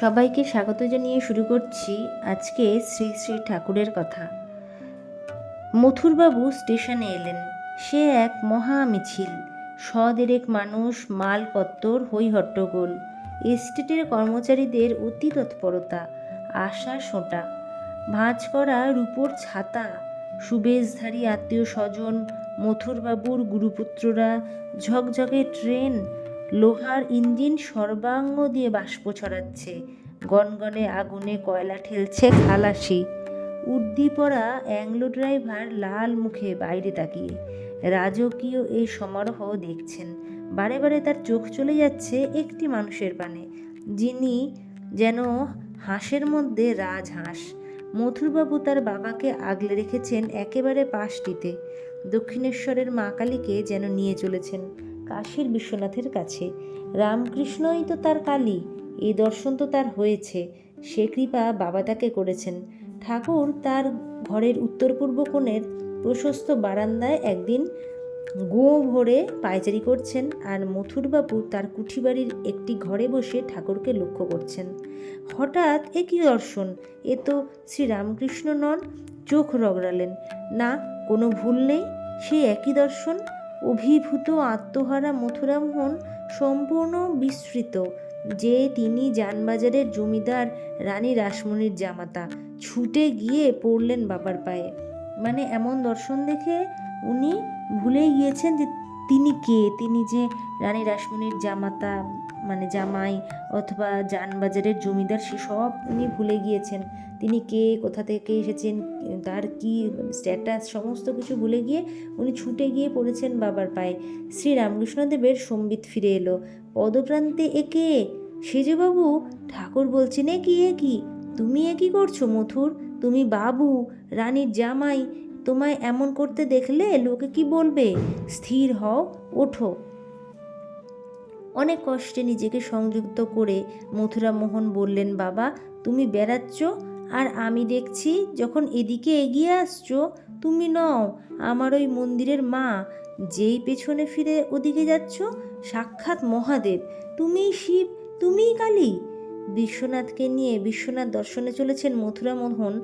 সবাইকে স্বাগত জানিয়ে শুরু করছি আজকে শ্রী শ্রী ঠাকুরের কথা। মথুরবাবু স্টেশনে এলেন। সে এক মহা মিছিল। সদেরেক মানুষ, মালপত্তর হই হট্টগোল এস্টেটের কর্মচারীদের অতি তৎপরতা আশা সোঁটা, ভাঁজ করা রূপোর ছাতা, সুবেশধারী আত্মীয় স্বজন, মথুরবাবুর গুরুপুত্ররা, ঝকঝকে ট্রেন লোহার ইঞ্জিন সর্বাঙ্গ দিয়ে বাষ্প ছড়াচ্ছে। গনগনে আগুনে কয়লা ঠেলছে খালাসি। উর্দি পরা অ্যাংলো ড্রাইভার লাল মুখে বাইরে তাকিয়ে। রাজকীয় এই সমারোহ দেখছেন। বারে বারে তার চোখ চলে যাচ্ছে একটি মানুষের পানে, যিনি যেন হাঁসের মধ্যে রাজহাঁস। মথুরবাবু তার বাবাকে আগলে রেখেছেন একেবারে পাশটিতে। দক্ষিণেশ্বরের মা কালীকে যেন নিয়ে চলেছেন। কাশীর বিশ্বনাথের কাছে। রামকৃষ্ণই তো তার কালী এই দর্শন তো তার হয়েছে, সে কৃপা বাবা তাকে করেছেন। ঠাকুর তার ঘরের উত্তর পূর্ব কোণের প্রশস্ত বারান্দায় একদিন গো ভরে পায়চারি করছেন আর মথুরবাবু তার কুঠিবাড়ির একটি ঘরে বসে ঠাকুরকে লক্ষ্য করছেন। হঠাৎ এ কী দর্শন? এ তো শ্রীরামকৃষ্ণ নন, চোখ রগড়ালেন। না, কোনো ভুল নেই সেই একই দর্শন? অভিভূত আত্মহারা মথুরামোহন সম্পূর্ণ বিস্মৃত যে তিনি যানবাজারের জমিদার রানী রাসমণির জামাতা। ছুটে গিয়ে পড়লেন বাবার পায়ে। মানে এমন দর্শন দেখে উনি ভুলে গিয়েছেন যে তিনি কে? তিনি যে রানী রাসমণির জামাতা মানে জামাই অথবা যানবাজারের জমিদার, সে সব উনি ভুলে গিয়েছেন। তিনি কে? কোথা থেকে এসেছেন? তার কি স্ট্যাটাস সমস্ত কিছু ভুলে গিয়ে উনি ছুটে গিয়ে পড়েছেন বাবার পায়ে। শ্রী রামকৃষ্ণদেবের সম্বিত ফিরে এলো। পদপ্রান্তে একে? সেজবাবু, ঠাকুর বলছেন, এ কি এ কি? তুমি এ কি করছ মথুর? তুমি বাবু, রানীর জামাই, তোমায় এমন করতে দেখলে লোকে কি বলবে? স্থির হও, ওঠো। অনেক কষ্টে নিজেকে সংযুক্ত করে মথুরা মোহন বললেন, বাবা, তুমি বেড়াচ্ছ আর আমি দেখছি যখন এদিকে এগিয়ে আসছো, তুমি নও, আমার ওই মন্দিরের মা। যেই পেছনে ফিরে ওদিকে যাচ্ছ, সাক্ষাৎ মহাদেব। তুমিই শিব, তুমিই কালী। বিশ্বনাথকে নিয়ে বিশ্বনাথ দর্শনে চলেছেন মথুরা মোহন।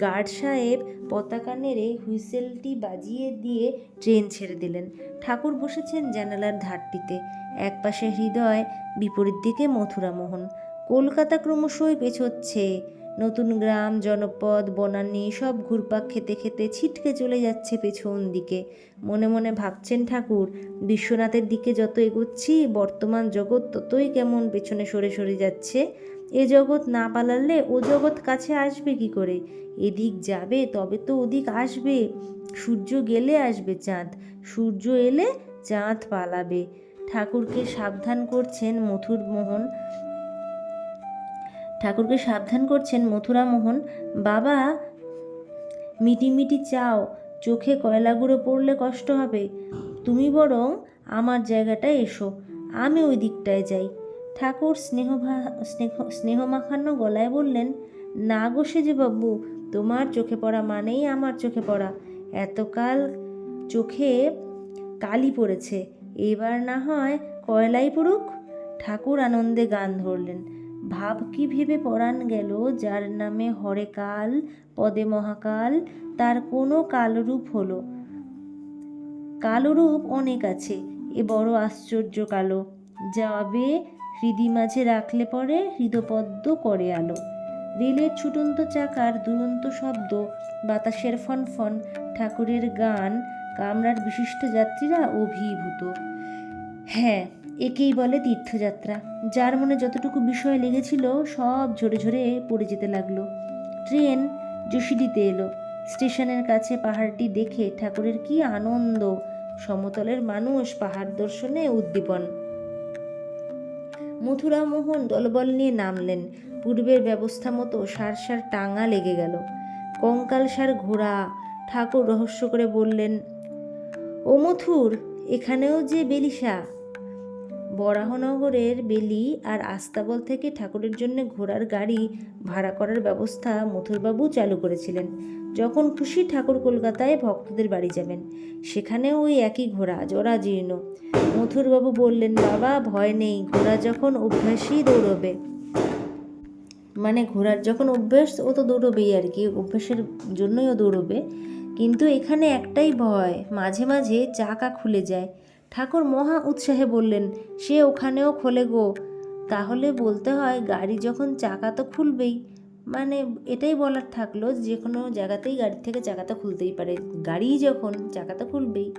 গার্ড সাহেব পতাকা নেড়ে হুইসেলটি বাজিয়ে দিয়ে ট্রেন ছেড়ে দিলেন। ঠাকুর বসেছেন জানালার ধারটিতে। একপাশে হৃদয়, বিপরীত দিকে মথুরা মোহন। কলকাতা ক্রমশই পেছোচ্ছে। নতুন গ্রাম, জনপদ, বনানী সব ঘুরপাক খেতে খেতে ছিটকে চলে যাচ্ছে পেছন দিকে। মনে মনে ভাবছেন ঠাকুর, বিশ্বনাথের দিকে যত এগোচ্ছি, বর্তমান জগৎ ততই কেমন পেছনে সরে সরে যাচ্ছে। এ জগৎ না পালালে ও জগৎ কাছে আসবে কি করে? এদিক যাবে, তবে তো ওদিক আসবে। সূর্য গেলে আসবে চাঁদ, সূর্য এলে চাঁদ পালাবে। ঠাকুরকে সাবধান করছেন মথুর মোহন ঠাকুরকে সাবধান করছেন মথুরা মোহন। বাবা, মিটি মিটি চাও, চোখে কয়লা গুঁড়ো পড়লে কষ্ট হবে। তুমি বরং আমার জায়গাটায় এসো, আমি ওই দিকটায় যাই। ঠাকুর স্নেহভা, স্নেহ, স্নেহমাখান্ন গলায় বললেন, না গো বাবু, তোমার চোখে পড়া মানেই আমার চোখে পড়া। এতকাল চোখে কালি পড়েছে, এবার না হয় কয়লাই পড়ুক? ঠাকুর আনন্দে গান ধরলেন। ভাব কি ভেবে পরাণ গেল? যার নামে হরে কাল, পদে মহাকাল, তার কোনো কালরূপ হলো। কালরূপ অনেক আছে, এ বড় আশ্চর্য কালো। যাবে, হৃদি মাঝে রাখলে পরে হৃদপদ্ম করে আলো। রেলের ছুটন্ত চাকার দুরন্ত শব্দ, বাতাসের ফনফন, ঠাকুরের গান, কামরার বিশিষ্ট যাত্রীরা অভিভূত। হ্যাঁ একেই বলে তীর্থযাত্রা। যার মনে যতটুকু বিষয় লেগেছিল, সব ঝরে ঝরে পড়ে যেতে লাগল। ট্রেন যোশীডিতে এলো। স্টেশনের কাছে পাহাড়টি দেখে ঠাকুরের কি আনন্দ। সমতলের মানুষ, পাহাড় দর্শনে উদ্দীপন। মথুরা মোহন দলবল নিয়ে নামলেন। পূর্বের ব্যবস্থা মতো সার সার টাঙা লেগে গেল। কঙ্কাল সার ঘোড়া, ঠাকুর রহস্য করে বললেন, ও মথুর, এখানেও যে বেলিসা বরাহনগরের বেলি আর আস্তাবল থেকে ঠাকুরের জন্য ঘোড়ার গাড়ি ভাড়া করার ব্যবস্থা মথুরবাবু চালু করেছিলেন। যখন খুশি ঠাকুর কলকাতায় ভক্তদের বাড়ি যাবেন, সেখানেও ওই একই ঘোড়া জরা জীর্ণ মথুরবাবু বললেন, বাবা, ভয় নেই, ঘোড়া যখন অভ্যাসই দৌড়বে। মানে ঘোরার যখন অভ্যাস, ও তো দৌড়বেই আর কি, অভ্যাসের জন্যই ও দৌড়বে। কিন্তু এখানে একটাই ভয়, মাঝে মাঝে চাকা খুলে যায়। ঠাকুর মহা উৎসাহে বললেন, সে ওখানেও খোলে গো। তাহলে বলতে হয় গাড়ি যখন চাকা তো খুলবেই। মানে এটাই বলার থাকল, যে কোনো জায়গাতেই গাড়ি থেকে চাকা তো খুলতেই পারে। গাড়িই যখন চাকা তো খুলবেই,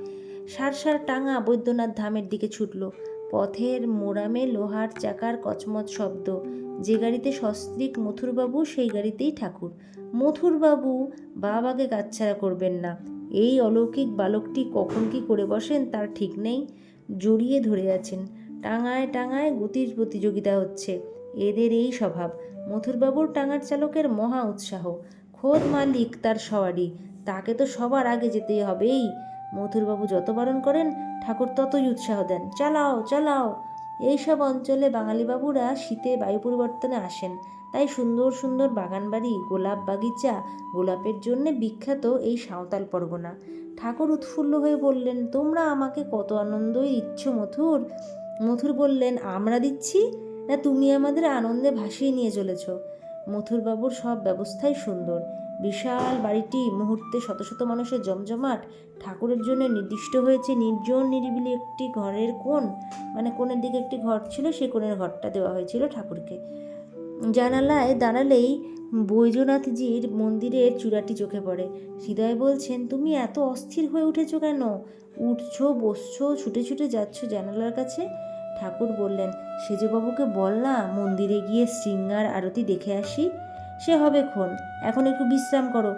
সার সার টাঙা বৈদ্যনাথ ধামের দিকে ছুটলো। পথের মোরামে লোহার চাকার কচমচ শব্দ। যে গাড়িতে সস্ত্রিক মথুরবাবু, সেই গাড়িতেই ঠাকুর। মথুরবাবু বাবাকে কাচ্ছাড়া করবেন না। এই অলৌকিক বালকটি কখন কি করে বসেন তার ঠিক নেই। জড়িয়ে ধরে আছেন। টাঙায় টাঙায় গতির প্রতিযোগিতা হচ্ছে। এদের এই স্বভাব। মথুরবাবুর টাঙার চালকের মহা উৎসাহ। খোদ মালিক তার সওয়ারি। তাকে তো সবার আগে যেতেই হবেই। মথুরবাবু যত বারণ করেন, ঠাকুর ততই উৎসাহ দেন। চালাও চালাও। এইসব অঞ্চলে বাঙালি বাবুরা শীতে বায়ু পরিবর্তনে আসেন। তাই সুন্দর সুন্দর বাগানবাড়ি, গোলাপ বাগিচা, গোলাপের জন্যে বিখ্যাত এই সাঁওতাল পরগনা। ঠাকুর উৎফুল্ল হয়ে বললেন, তোমরা আমাকে কত আনন্দই দিচ্ছ, মথুর। মথুর বললেন, আমরা দিচ্ছি? না, তুমি আমাদের আনন্দে ভাসিয়ে নিয়ে চলেছ। মথুরবাবুর সব ব্যবস্থাই সুন্দর। বিশাল বাড়িটি, মুহূর্তে শত শত মানুষের জমজমাট। ঠাকুরের জন্য নির্দিষ্ট হয়েছে নির্জন নিরিবিলি একটি ঘরের কোণ। মানে কোণের দিকে একটি ঘর ছিল সেই কোণের ঘরটা দেওয়া হয়েছিল ঠাকুরকে। জানালায় দাঁড়ালেই বৈদ্যনাথজির মন্দিরের চূড়াটি চোখে পড়ে। হৃদয় বলছেন, তুমি এত অস্থির হয়ে উঠেছো কেন? উঠছো, বসছো, ছুটে ছুটে যাচ্ছ জানালার কাছে? ঠাকুর বললেন, সেজবাবুকে বল না, মন্দিরে গিয়ে শৃঙ্গার আরতি দেখে আসি। সে হবে ক্ষণ, এখন একটু বিশ্রাম করো।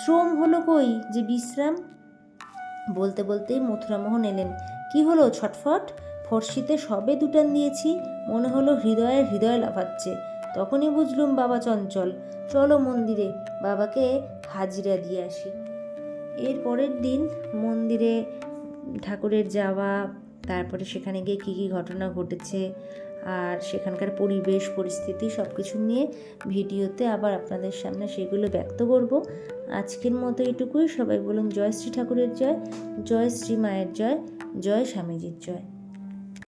শ্রম হলো কই যে বিশ্রাম? বলতে বলতেই মথুরামোহন এলেন। কি হলো ছটফট? ফর্সিতে সবে দুটান দিয়েছি, মনে হলো হৃদয়ের হৃদয় লাফাচ্ছে। তখনই বুঝলুম বাবা চঞ্চল, চলো মন্দিরে, বাবাকে হাজিরা দিয়ে আসি। এর পরের দিন মন্দিরে ঠাকুরের যাওয়া, তারপরে সেখানে গিয়ে কী কী ঘটনা ঘটেছে, আর সেখানকার পরিবেশ, পরিস্থিতি সব কিছু নিয়ে ভিডিওতে আবার আপনাদের সামনে সেগুলো ব্যক্ত করব। আজকের মতো এটুকুই। সবাই বলুন, জয় শ্রী ঠাকুরের জয় জয় শ্রী মায়ের জয় জয় স্বামীজির জয়।